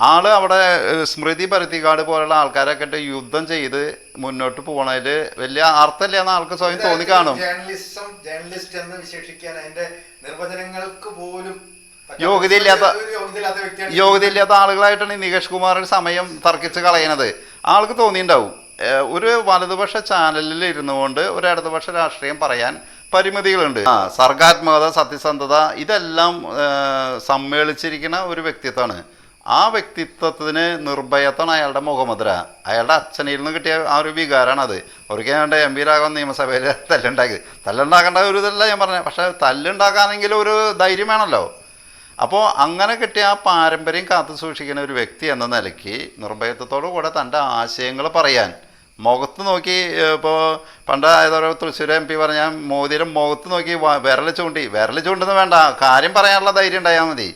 ആൾ അവിടെ സ്മൃതി പരുത്തിക്കാട് പോലുള്ള ആൾക്കാരൊക്കെ യുദ്ധം ചെയ്ത് മുന്നോട്ട് പോകണതിൽ വലിയ അർത്ഥമില്ല എന്ന് ആൾക്ക് സ്വയം തോന്നി കാണും ജേർണലിസം ജേർണലിസ്റ്റ് എന്ന് വിശേഷിക്കാൻ അതിന്റെ നിർവചനങ്ങൾക്ക് പോലും യോഗ്യതയില്ലാത്ത- യോഗ്യതയില്ലാത്ത ആളുകളായിട്ടാണ് ഈ നികേഷ് കുമാർ സമയം തർക്കിച്ച് കളയണത്. ആൾക്ക് തോന്നിയിട്ടുണ്ടാവും ഒരു വലതുപക്ഷ ചാനലിൽ ഇരുന്നുകൊണ്ട് ഒരു ഇടതുപക്ഷ രാഷ്ട്രീയം പറയാൻ പരിമിതികളുണ്ട്. ആ സർഗാത്മകത സത്യസന്ധത ഇതെല്ലാം സമ്മേളിച്ചിരിക്കുന്ന ഒരു വ്യക്തിത്വമാണ്. ആ വ്യക്തിത്വത്തിന് നിർഭയത്വമാണ് അയാളുടെ മുഖമുദ്ര. അയാളുടെ അച്ഛനിൽ നിന്ന് കിട്ടിയ ആ ഒരു വികാരമാണ് അത് അവർക്ക് ഞാൻ എം പി രാഘവൻ നിയമസഭയിൽ തല്ലുണ്ടാക്കി. തല്ലുണ്ടാക്കേണ്ട ഒരു ഇതല്ല ഞാൻ പറഞ്ഞത്. പക്ഷേ തല്ലുണ്ടാക്കാനെങ്കിലും ഒരു ധൈര്യം വേണമല്ലോ. അപ്പോൾ അങ്ങനെ കിട്ടിയ ആ പാരമ്പര്യം കാത്തു സൂക്ഷിക്കുന്ന ഒരു വ്യക്തി എന്ന നിലയ്ക്ക് നിർഭയത്വത്തോടു കൂടെ തന്റെ ആശയങ്ങൾ പറയാൻ. മുഖത്ത് നോക്കി ഇപ്പോൾ പണ്ട് ഏതോ തൃശ്ശൂർ എം പി പറഞ്ഞ മോദിയുടെ മുഖത്ത് നോക്കി വിരൽ ചൂണ്ടി. വിരൽ ചൂണ്ടുന്നത് വേണ്ട. കാര്യം പറയാനുള്ള ധൈര്യം ഉണ്ടായാൽ മതി.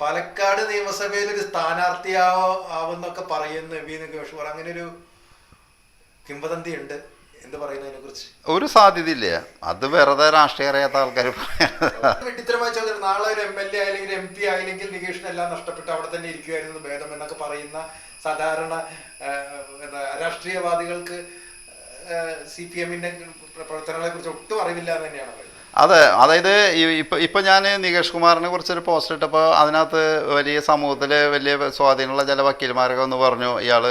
പാലക്കാട് നിയമസഭയിൽ ഒരു സ്ഥാനാർത്ഥിയാവോ ആവെന്നൊക്കെ പറയുന്നു വി നികേഷ് അങ്ങനെ ഒരു കിംവദന്തി ഉണ്ട്. എന്ത് പറയുന്നതിനെ കുറിച്ച്? ഒരു സാധ്യതയില്ല. അത് വെറുതെ രാഷ്ട്രീയ അറിയാത്ത ആൾക്കാർ വെട്ടിത്തരമായി ചോദ്യം നാളെ ഒരു എം എൽ എ അല്ലെങ്കിൽ എം പി ആയില്ലെങ്കിൽ നികേഷിന് എല്ലാം നഷ്ടപ്പെട്ട് അവിടെ തന്നെ ഇരിക്കുമായിരുന്നു ഭേദം എന്നൊക്കെ പറയുന്ന സാധാരണ എന്താ രാഷ്ട്രീയവാദികൾക്ക് സി പി എമ്മിന്റെ പ്രവർത്തനങ്ങളെ കുറിച്ച് ഒട്ടും അറിവില്ല എന്ന് തന്നെയാണ് അതെ അതായത് ഇപ്പം ഇപ്പൊ ഞാൻ നികേഷ് കുമാറിനെ കുറിച്ചൊരു പോസ്റ്റ് ഇട്ടപ്പോൾ അതിനകത്ത് വലിയ സമൂഹത്തിൽ വലിയ സ്വാധീനമുള്ള ചില വക്കീൽമാരൊക്കെ ഒന്ന് പറഞ്ഞു ഇയാൾ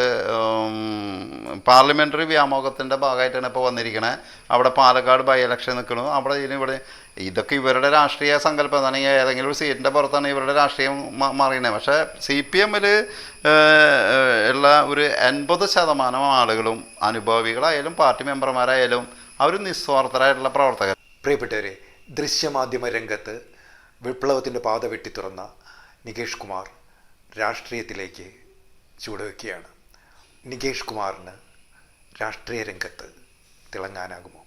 പാർലമെന്ററി വ്യാമോഹത്തിന്റെ ഭാഗമായിട്ടാണ് ഇപ്പോൾ വന്നിരിക്കുന്നത് അവിടെ പാലക്കാട് ബൈ ഇലക്ഷൻ നിൽക്കണു അവിടെ ഇവിടെ ഇതൊക്കെ ഇവരുടെ രാഷ്ട്രീയ സങ്കല്പം ഈ ഏതെങ്കിലും ഒരു സീറ്റിന്റെ പുറത്താണ് ഇവരുടെ രാഷ്ട്രീയം മാറിയണേ. പക്ഷേ സി പി എമ്മിൽ ഉള്ള ഒരു എൺപത് ശതമാനം ആളുകളും അനുഭവികളായാലും പാർട്ടി മെമ്പർമാരായാലും അവർ നിസ്വാർത്ഥരായിട്ടുള്ള പ്രവർത്തകർ പ്രിയപ്പെട്ടവരെ ദൃശ്യമാധ്യമ രംഗത്ത് വിപ്ലവത്തിന്റെ പാത വെട്ടി തുറന്ന നികേഷ് കുമാർ രാഷ്ട്രീയത്തിലേക്ക് ചുവടുവെക്കുകയാണ്. നികേഷ് കുമാറിന് രാഷ്ട്രീയ രംഗത്ത് തിളങ്ങാനാകുമോ?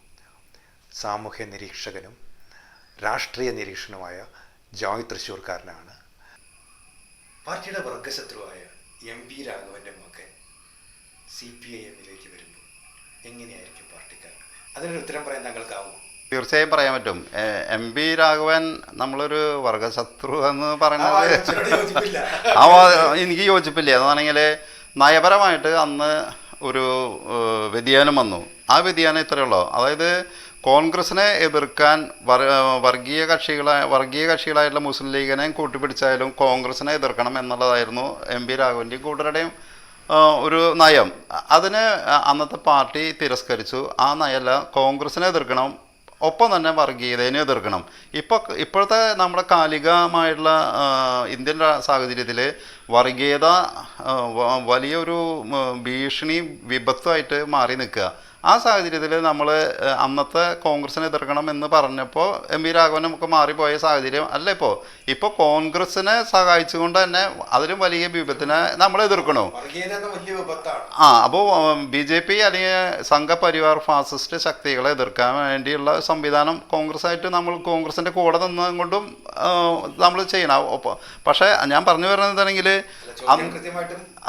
സാമൂഹ്യ നിരീക്ഷകനും രാഷ്ട്രീയ നിരീക്ഷണമായ ജോയ് തൃശ്ശൂർക്കാരനാണ്. പാർട്ടിയുടെ വർഗശത്രുവായ എം പി രാഘവന്റെ മകൻ സി പി ഐ എമ്മിലേക്ക് വരുമ്പോൾ എങ്ങനെയായിരിക്കും പാർട്ടിക്കാരൻ അതിനൊരു ഉത്തരം പറയാൻ താങ്കൾക്കാവുമോ? തീർച്ചയായും പറയാൻ പറ്റും. എ- പി രാഘവൻ നമ്മളൊരു വർഗശത്രു എന്ന് പറയുന്നത്. ആ എനിക്ക് യോജിപ്പില്ല. എന്നാണെങ്കിൽ നയപരമായിട്ട് അന്ന് ഒരു വ്യതിയാനം വന്നു. ആ വ്യതിയാനം ഇത്രയേ ഉള്ളൂ. അതായത് കോൺഗ്രസിനെ എതിർക്കാൻ വർഗീയ കക്ഷികളായ വർഗീയ കക്ഷികളായിട്ടുള്ള മുസ്ലിം ലീഗിനെ കൂട്ടിപ്പിടിച്ചായാലും കോൺഗ്രസിനെ എതിർക്കണം എന്നുള്ളതായിരുന്നു എം പി രാഘവന്റെയും കൂട്ടരുടെയും ഒരു നയം. അതിന് അന്നത്തെ പാർട്ടി തിരസ്കരിച്ചു. ആ നയമല്ല കോൺഗ്രസിനെ എതിർക്കണം ഒപ്പം തന്നെ വർഗീയതയെ എതിർക്കണം. ഇപ്പോൾ ഇപ്പോഴത്തെ നമ്മുടെ കാലികമായിട്ടുള്ള ഇന്ത്യൻ സാഹചര്യത്തിൽ വർഗീയത വലിയൊരു ഭീഷണി വിപത്തുമായിട്ട് മാറി നിൽക്കുക. ആ സാഹചര്യത്തിൽ നമ്മൾ അന്നത്തെ കോൺഗ്രസിനെ എതിർക്കണം എന്ന് പറഞ്ഞപ്പോൾ എം വി രാഘവൻ നമുക്ക് മാറിപ്പോയ സാഹചര്യം അല്ല ഇപ്പോൾ ഇപ്പോൾ കോൺഗ്രസിനെ സഹായിച്ചുകൊണ്ട് തന്നെ അതിലും വലിയ വിപത്തിനെ നമ്മൾ എതിർക്കണോ. ആ അപ്പോൾ ബി ജെ പി അല്ലെങ്കിൽ സംഘപരിവാർ ഫാസിസ്റ്റ് ശക്തികളെ എതിർക്കാൻ വേണ്ടിയുള്ള സംവിധാനം കോൺഗ്രസ്സായിട്ട് നമ്മൾ കോൺഗ്രസിന്റെ കൂടെ നിന്നുകൊണ്ടും നമ്മൾ ചെയ്യണം. ഒപ്പം പക്ഷേ ഞാൻ പറഞ്ഞു വരുന്നത്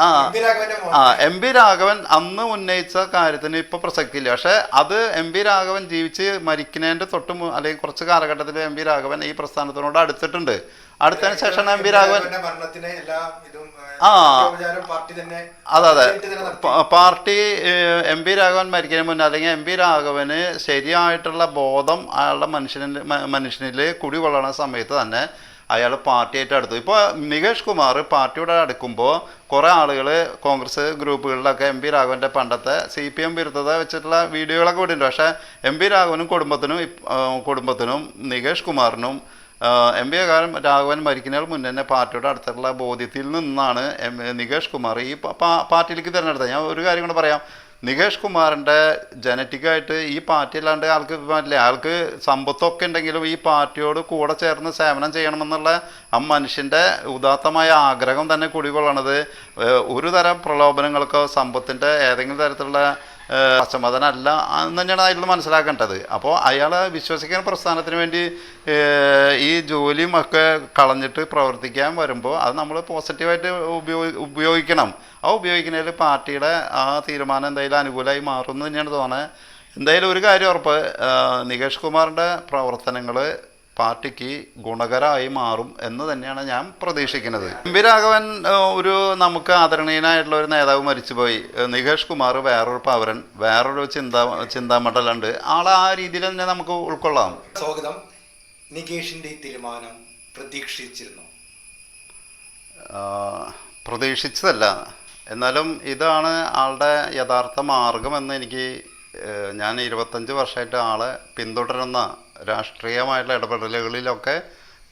ആ. ആ എം പി രാഘവൻ അന്ന് ഉന്നയിച്ച കാര്യത്തിന് ഇപ്പൊ പ്രസക്തിയില്ല. പക്ഷെ അത് എം പി രാഘവൻ ജീവിച്ച് മരിക്കുന്നതിന്റെ തൊട്ട് അല്ലെങ്കിൽ കുറച്ച് കാലഘട്ടത്തിൽ എം പി രാഘവൻ ഈ പ്രസ്ഥാനത്തിനോട് അടുത്തിട്ടുണ്ട്. അടുത്തതിന് ശേഷം എം പി രാഘവൻ ആ. അതെ അതെ. പാർട്ടി എം പി രാഘവൻ മരിക്കുന്നതിന് മുന്നേ അല്ലെങ്കിൽ എം പി രാഘവന് ശരിയായിട്ടുള്ള ബോധം അയാളുടെ മനുഷ്യനിൽ മനുഷ്യനിൽ കുടികൊള്ളണ സമയത്ത് തന്നെ അയാൾ പാർട്ടിയായിട്ട് അടുത്തു. ഇപ്പോൾ നികേഷ് കുമാർ പാർട്ടിയോട് അടുക്കുമ്പോൾ കുറേ ആളുകൾ കോൺഗ്രസ് ഗ്രൂപ്പുകളിലൊക്കെ എം പി രാഘവന്റെ പണ്ടത്തെ സി പി എം വിരുദ്ധത വെച്ചിട്ടുള്ള വീഡിയോകളൊക്കെ വിടുന്നുണ്ട് പക്ഷേ എം പി രാഘവനും കുടുംബത്തിനും കുടുംബത്തിനും നികേഷ് കുമാറിനും എം പി കാലം രാഘവൻ മരിക്കുന്നതിന് മുന്നേ തന്നെ പാർട്ടിയുടെ അടുത്തുള്ള ബോധ്യത്തിൽ നിന്നാണ് എം നികേഷ് കുമാർ ഈ പാർട്ടിയിലേക്ക് തിരഞ്ഞെടുത്തത്. ഞാൻ ഒരു കാര്യം കൂടെ പറയാം. നികേഷ് കുമാറിന്റെ ജനറ്റിക്കായിട്ട് ഈ പാർട്ടി അല്ലാണ്ട് ആൾക്ക് പറ്റില്ല ആൾക്ക് സമ്പത്തൊക്കെ ഉണ്ടെങ്കിലും ഈ പാർട്ടിയോട് കൂടെ ചേർന്ന് സേവനം ചെയ്യണമെന്നുള്ള ആ മനുഷ്യന്റെ ഉദാത്തമായ ആഗ്രഹം തന്നെ കുടികൊള്ളണത്. ഒരു തരം പ്രലോഭനങ്ങൾക്കോ സമ്പത്തിന്റെ ഏതെങ്കിലും തരത്തിലുള്ള പശ്ചമതനല്ല എന്ന് തന്നെയാണ് അതിൽ മനസ്സിലാക്കേണ്ടത്. അപ്പോൾ അയാൾ വിശ്വസിക്കുന്ന പ്രസ്ഥാനത്തിന് വേണ്ടി ഈ ജോലിയും ഒക്കെ കളഞ്ഞിട്ട് പ്രവർത്തിക്കാൻ വരുമ്പോൾ അത് നമ്മൾ പോസിറ്റീവായിട്ട് ഉപയോഗി ഉപയോഗിക്കണം. ആ ഉപയോഗിക്കുന്നതിൽ പാർട്ടിയുടെ ആ തീരുമാനം എന്തായാലും അനുകൂലമായി മാറുമെന്ന് തന്നെയാണ് തോന്നുന്നത് എന്തായാലും ഒരു കാര്യം ഉറപ്പ് നികേഷ് കുമാറിന്റെ പ്രവർത്തനങ്ങൾ പാർട്ടിക്ക് ഗുണകരമായി മാറും എന്ന് തന്നെയാണ് ഞാൻ പ്രതീക്ഷിക്കുന്നത്. എം വി രാഘവൻ ഒരു നമുക്ക് ആദരണീയനായിട്ടുള്ള ഒരു നേതാവ് മരിച്ചുപോയി. നികേഷ് കുമാർ വേറൊരു പൗരൻ വേറൊരു ചിന്താ ചിന്താമണ്ഡലുണ്ട് ആളെ ആ രീതിയിൽ തന്നെ നമുക്ക് ഉൾക്കൊള്ളാം. സ്വാഗതം. നികേഷിന്റെ തീരുമാനം പ്രതീക്ഷിച്ചിരുന്നു? പ്രതീക്ഷിച്ചതല്ല. എന്നാലും ഇതാണ് ആളുടെ യഥാർത്ഥ മാർഗം എന്ന് എനിക്ക് ഞാൻ ഇരുപത്തഞ്ച് വർഷമായിട്ട് ആളെ പിന്തുടരുന്ന രാഷ്ട്രീയമായിട്ടുള്ള ഇടപെടലുകളിലൊക്കെ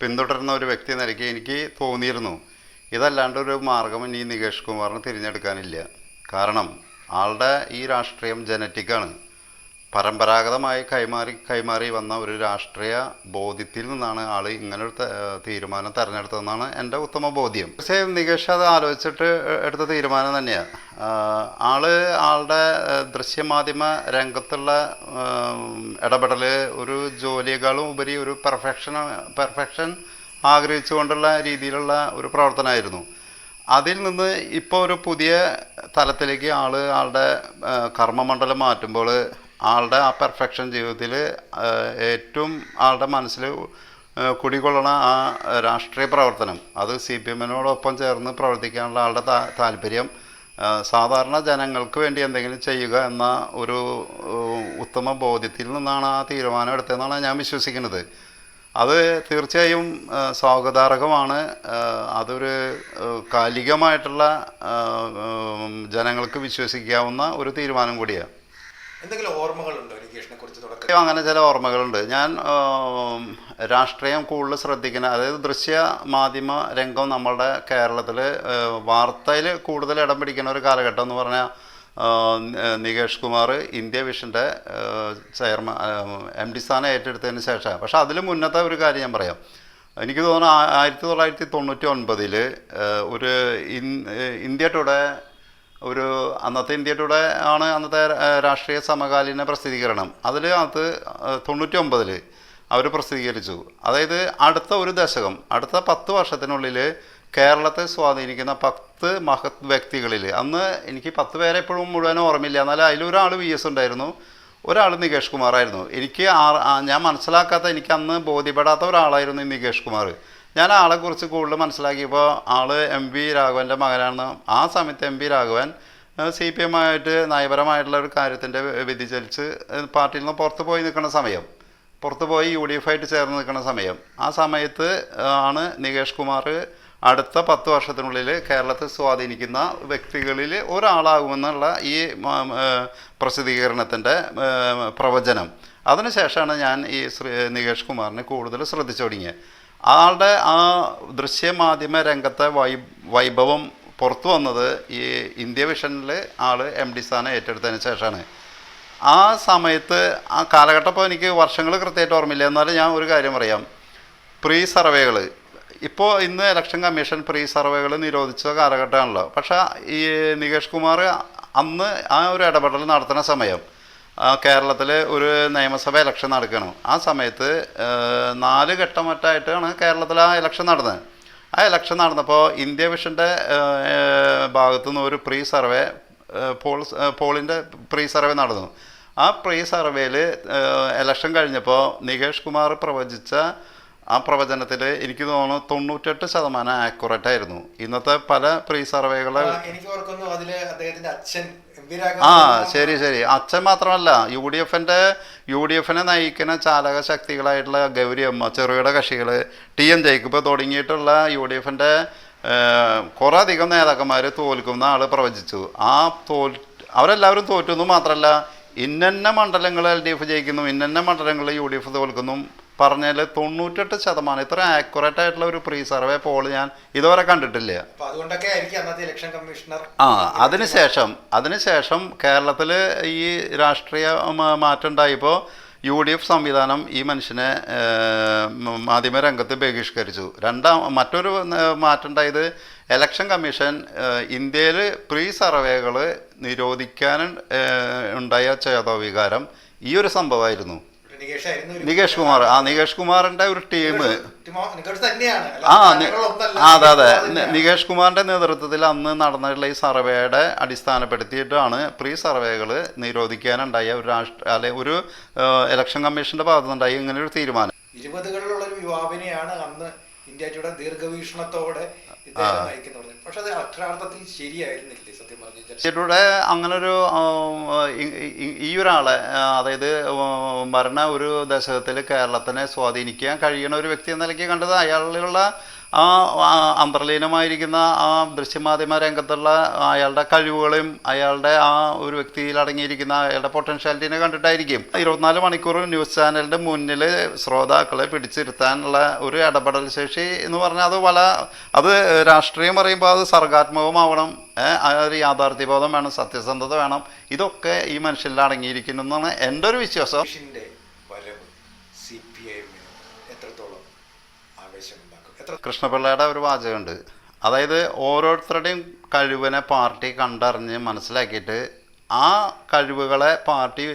പിന്തുടരുന്ന ഒരു വ്യക്തി നിലയ്ക്ക് എനിക്ക് തോന്നിയിരുന്നു. ഇതല്ലാണ്ട് ഒരു മാർഗം ഇനി നികേഷ് കുമാറിന് തിരഞ്ഞെടുക്കാനില്ല. കാരണം ആളുടെ ഈ രാഷ്ട്രീയം ജനറ്റിക്കാണ്. പരമ്പരാഗതമായി കൈമാറി കൈമാറി വന്ന ഒരു രാഷ്ട്രീയ ബോധ്യത്തിൽ നിന്നാണ് ആൾ ഇങ്ങനൊരു തീരുമാനം തിരഞ്ഞെടുത്തതെന്നാണ് എന്റെ ഉത്തമ ബോധ്യം. പക്ഷേ നികേഷ് അത് ആലോചിച്ചിട്ട് എടുത്ത തീരുമാനം തന്നെയാണ് ആൾ ആളുടെ ദൃശ്യമാധ്യമ രംഗത്തുള്ള ഇടപെടൽ ഒരു ജോലിയേക്കാളും ഉപരി ഒരു പെർഫെക്ഷൻ പെർഫെക്ഷൻ ആഗ്രഹിച്ചുകൊണ്ടുള്ള രീതിയിലുള്ള ഒരു പ്രവർത്തനമായിരുന്നു. അതിൽ നിന്ന് ഇപ്പോൾ ഒരു പുതിയ തലത്തിലേക്ക് ആൾ ആളുടെ കർമ്മമണ്ഡലം മാറ്റുമ്പോൾ ആളുടെ ആ പെർഫെക്ഷൻ ജീവിതത്തിൽ ഏറ്റവും ആളുടെ മനസ്സിൽ കുടികൊള്ളണ ആ രാഷ്ട്രീയ പ്രവർത്തനം. അത് സി പി എമ്മിനോടൊപ്പം ചേർന്ന് പ്രവർത്തിക്കാനുള്ള ആളുടെ താല്പര്യം സാധാരണ ജനങ്ങൾക്ക് വേണ്ടി എന്തെങ്കിലും ചെയ്യുക എന്ന ഒരു ഉത്തമ ബോധ്യത്തിൽ നിന്നാണ് ആ തീരുമാനം എടുത്തതെന്നാണ് ഞാൻ വിശ്വസിക്കുന്നത്. അത് തീർച്ചയായും സ്വാഗതാർഹമാണ്. അതൊരു കാലികമായിട്ടുള്ള ജനങ്ങൾക്ക് വിശ്വസിക്കാവുന്ന ഒരു തീരുമാനം കൂടിയാണ്. എന്തെങ്കിലും തുടക്കം അങ്ങനെ ചില ഓർമ്മകളുണ്ട്. ഞാൻ രാഷ്ട്രീയം കൂടുതൽ ശ്രദ്ധിക്കുന്ന അതായത് ദൃശ്യ മാധ്യമ രംഗം നമ്മളുടെ കേരളത്തിൽ വാർത്തയിൽ കൂടുതൽ ഇടം പിടിക്കുന്ന ഒരു കാലഘട്ടം എന്ന് പറഞ്ഞാൽ നികേഷ് കുമാർ ഇന്ത്യ വിഷന്റെ ചെയർമാൻ എം ഡി സ്ഥാനം ഏറ്റെടുത്തതിന് ശേഷം പക്ഷേ അതിൽ മുന്നത്തെ ഒരു കാര്യം ഞാൻ പറയാം. എനിക്ക് തോന്നുന്നു ആയിരത്തി തൊള്ളായിരത്തി തൊണ്ണൂറ്റി ഒൻപതിൽ ഒരു ഇന്ത്യ ടുഡേ ഒരു അന്നത്തെ ഇന്ത്യയുടെ ആണ് അന്നത്തെ രാഷ്ട്രീയ സമകാലീന പ്രസിദ്ധീകരണം. അതിൽ അത് തൊണ്ണൂറ്റി ഒമ്പതിൽ അവർ പ്രസിദ്ധീകരിച്ചു. അതായത് അടുത്ത ഒരു ദശകം അടുത്ത പത്ത് വർഷത്തിനുള്ളിൽ കേരളത്തെ സ്വാധീനിക്കുന്ന പത്ത് മഹത് വ്യക്തികളിൽ അന്ന് എനിക്ക് പത്ത് പേരെ എപ്പോഴും മുഴുവൻ ഓർമ്മയില്ല എന്നാൽ അതിലൊരാൾ വി എസ് ഉണ്ടായിരുന്നു. ഒരാൾ നികേഷ് കുമാറായിരുന്നു. എനിക്ക് ഞാൻ മനസ്സിലാക്കാത്ത എനിക്ക് അന്ന് ബോധ്യപ്പെടാത്ത ഒരാളായിരുന്നു നികേഷ് കുമാർ. ഞാൻ ആളെ കുറിച്ച് കൂടുതൽ മനസ്സിലാക്കിയപ്പോൾ ആൾ എം വി രാഘവന്റെ മകനാണെന്ന് ആ സമയത്ത് M V Raghavan C P M ആയിട്ട് നയപരമായിട്ടുള്ള ഒരു കാര്യത്തിന്റെ വ്യതിചലിച്ച് പാർട്ടിയിൽ നിന്ന് പുറത്ത് പോയി നിൽക്കുന്ന സമയം പുറത്ത് പോയി യു ഡി എഫ് ആയിട്ട് ചേർന്ന് നിൽക്കുന്ന സമയം ആ സമയത്ത് ആണ് നികേഷ് കുമാർ അടുത്ത പത്ത് വർഷത്തിനുള്ളിൽ കേരളത്തെ സ്വാധീനിക്കുന്ന വ്യക്തികളിൽ ഒരാളാകുമെന്നുള്ള ഈ പ്രസിദ്ധീകരണത്തിന്റെ പ്രവചനം. അതിനുശേഷമാണ് ഞാൻ ഈ നികേഷ് കുമാറിനെ കൂടുതൽ ശ്രദ്ധിച്ചു തുടങ്ങിയത് ആളുടെ ആ ദൃശ്യമാധ്യമ രംഗത്തെ വൈ വൈഭവം പുറത്തു വന്നത് ഈ ഇന്ത്യ വിഷനിൽ ആൾ എം ഡി സ്ഥാനം ഏറ്റെടുത്തതിന് ശേഷമാണ്. ആ സമയത്ത് ആ കാലഘട്ടം ഇപ്പോൾ എനിക്ക് വർഷങ്ങൾ കൃത്യമായിട്ട് ഓർമ്മയില്ല. എന്നാലും ഞാൻ ഒരു കാര്യം പറയാം. പ്രീ സർവേകൾ ഇപ്പോൾ ഇന്ന് ഇലക്ഷൻ കമ്മീഷൻ പ്രീ സർവേകൾ നിരോധിച്ച കാലഘട്ടമാണല്ലോ. പക്ഷേ ഈ നികേഷ് കുമാർ അന്ന് ആ ഒരു ഇടപെടൽ നടത്തുന്ന സമയം കേരളത്തിൽ ഒരു നിയമസഭ ഇലക്ഷൻ നടക്കണം. ആ സമയത്ത് നാല് ഘട്ടം മറ്റായിട്ടാണ് കേരളത്തിൽ ആ ഇലക്ഷൻ നടന്നത്. ആ ഇലക്ഷൻ നടന്നപ്പോൾ ഇന്ത്യ വിഷന്റെ ഭാഗത്തുനിന്ന് ഒരു പ്രീ സർവേ പോൾ പോളിന്റെ പ്രീ സർവേ നടന്നു. ആ പ്രീ സർവേയിൽ ഇലക്ഷൻ കഴിഞ്ഞപ്പോൾ നികേഷ് കുമാർ പ്രവചിച്ച ആ പ്രവചനത്തിൽ എനിക്ക് തോന്നുന്നു തൊണ്ണൂറ്റെട്ട് ശതമാനം ആക്യുറേറ്റ് ആയിരുന്നു. ഇന്നത്തെ പല പ്രീ സർവേകളെ ആ, എനിക്ക് ഓർക്കുന്നു അദ്ദേഹത്തിന്റെ അച്ഛൻ എം ആ ശരി ശരി. അച്ഛൻ മാത്രമല്ല യു ഡി എഫിന്റെ യു ഡി എഫിനെ നയിക്കുന്ന ചാലക ശക്തികളായിട്ടുള്ള ഗൗരി അമ്മ ചെറുകിട കക്ഷികൾ ടി എൻ ജേക്കബ് തുടങ്ങിയിട്ടുള്ള യു ഡി എഫിന്റെ കുറേ അധികം നേതാക്കന്മാർ തോൽക്കുന്ന ആൾ പ്രവചിച്ചു. ആ തോൽ അവരെല്ലാവരും തോറ്റു എന്ന് മാത്രമല്ല ഇന്നന്ന മണ്ഡലങ്ങൾ എൽ ഡി എഫ് ജയിക്കുന്നു ഇന്നന്ന മണ്ഡലങ്ങൾ യു ഡി എഫ് തോൽക്കുന്നു. പറഞ്ഞാൽ തൊണ്ണൂറ്റെട്ട് ശതമാനം. ഇത്ര ആക്യുറേറ്റ് ആയിട്ടുള്ള ഒരു പ്രീ സർവേ പോൾ ഞാൻ ഇതുവരെ കണ്ടിട്ടില്ല. ആ അതിനുശേഷം അതിനുശേഷം കേരളത്തിൽ ഈ രാഷ്ട്രീയ മാറ്റം ഉണ്ടായപ്പോൾ യു ഡി എഫ് സംവിധാനം ഈ മനുഷ്യനെ മാധ്യമ രംഗത്ത് മാധ്യമരംഗത്ത് ബഹിഷ്കരിച്ചു. രണ്ടാം മറ്റൊരു ഏഹ്, മാറ്റം ഉണ്ടായത് ഇലക്ഷൻ കമ്മീഷൻ ഇന്ത്യയിൽ പ്രീ സർവേകൾ നിരോധിക്കാൻ ഉണ്ടായ ചേതോവികാരം ഈ ഒരു സംഭവമായിരുന്നു. നികേഷ് കുമാർ. ആ നികേഷ് കുമാറിന്റെ ഒരു ടീം. ആ അതെ അതെ നികേഷ് കുമാറിന്റെ നേതൃത്വത്തിൽ അന്ന് നടന്നിട്ടുള്ള ഈ സർവേയുടെ അടിസ്ഥാനപ്പെടുത്തിയിട്ടാണ് പ്രീ സർവേകൾ നിരോധിക്കാനുണ്ടായ ഒരു രാഷ്ട്ര അല്ലെ ഒരു ഇലക്ഷൻ കമ്മീഷന്റെ ഭാഗത്തുനിന്നുണ്ടായി ഇങ്ങനെ ഒരു തീരുമാനം. ഇരുപതുകളിലുള്ള ഒരു യുവാവിനെയാണ് അന്ന് ഇന്ത്യ ദീർഘവീക്ഷണത്തോടെ നയിക്കുന്നത്. പക്ഷെ അത് സത്യം അങ്ങനെ അങ്ങനൊരു ഈ- ഒരാളെ അതായത് മരണ ഒരു ദശകത്തിൽ കേരളത്തിനെ സ്വാധീനിക്കാൻ കഴിയുന്ന ഒരു വ്യക്തി എന്ന നിലയ്ക്ക് കണ്ടത് അയാളിലുള്ള ആ അന്തർലീനമായിരിക്കുന്ന ആ ദൃശ്യമാധ്യമ രംഗത്തുള്ള അയാളുടെ കഴിവുകളെയും അയാളുടെ ആ ഒരു വ്യക്തിയിൽ അടങ്ങിയിരിക്കുന്ന അയാളുടെ പൊട്ടൻഷ്യാലിറ്റിനെ കണ്ടിട്ടായിരിക്കും. ഇരുപത്തിനാല് മണിക്കൂർ ന്യൂസ് ചാനലിന്റെ മുന്നിൽ ശ്രോതാക്കളെ പിടിച്ചിരുത്താനുള്ള ഒരു ഇടപെടൽ ശേഷി എന്ന് പറഞ്ഞാൽ അത് പല അത് രാഷ്ട്രീയം പറയുമ്പോൾ അത് സർഗാത്മകമാവണം ഒരു യാഥാർത്ഥ്യബോധം വേണം സത്യസന്ധത വേണം. ഇതൊക്കെ ഈ മനുഷ്യനിൽ അടങ്ങിയിരിക്കുന്നു എന്നാണ് എന്റെ ഒരു വിശ്വാസം. കൃഷ്ണപിള്ളയുടെ ഒരു വാചകമുണ്ട്. അതായത് ഓരോരുത്തരുടെയും കഴിവിനെ പാർട്ടി കണ്ടറിഞ്ഞ് മനസ്സിലാക്കിയിട്ട് ആ കഴിവുകളെ പാർട്ടി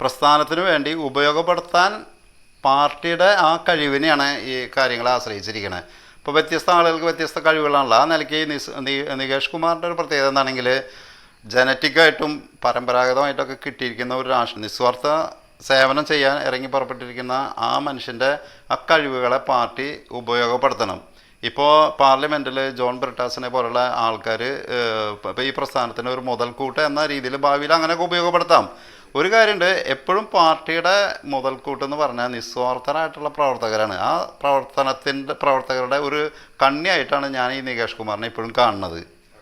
പ്രസ്ഥാനത്തിന് വേണ്ടി ഉപയോഗപ്പെടുത്താൻ പാർട്ടിയുടെ ആ കഴിവിനെയാണ് ഈ കാര്യങ്ങളെ ആശ്രയിച്ചിരിക്കുന്നത് ഇപ്പോൾ വ്യത്യസ്ത ആളുകൾക്ക് വ്യത്യസ്ത കഴിവുകളാണല്ലോ. ആ നിലയ്ക്ക് നികേഷ് കുമാറിന്റെ ഒരു പ്രത്യേകത എന്താണെങ്കിൽ ജനറ്റിക്കായിട്ടും പരമ്പരാഗതമായിട്ടൊക്കെ കിട്ടിയിരിക്കുന്ന ഒരു രാഷ്ട്രീയ നിസ്വാർത്ഥ സേവനം ചെയ്യാൻ ഇറങ്ങി പുറപ്പെട്ടിരിക്കുന്ന ആ മനുഷ്യന്റെ അക്കഴിവുകളെ കഴിവുകളെ പാർട്ടി ഉപയോഗപ്പെടുത്തണം. ഇപ്പോൾ പാർലമെന്റിൽ ജോൺ ബ്രിട്ടാസിനെ പോലുള്ള ആൾക്കാർ ഇപ്പോൾ ഈ പ്രസ്ഥാനത്തിന് ഒരു മുതൽക്കൂട്ട് എന്ന രീതിയിൽ ഭാവിയിൽ അങ്ങനെയൊക്കെ ഉപയോഗപ്പെടുത്താം. ഒരു കാര്യമുണ്ട് എപ്പോഴും പാർട്ടിയുടെ മുതൽക്കൂട്ട് എന്ന് പറഞ്ഞാൽ നിസ്വാർത്ഥരായിട്ടുള്ള പ്രവർത്തകരാണ്. ആ പ്രവർത്തനത്തിന്റെ പ്രവർത്തകരുടെ ഒരു കണ്ണിയായിട്ടാണ് ഞാൻ ഈ നികേഷ് കുമാറിനെ ഇപ്പോഴും കാണുന്നത്.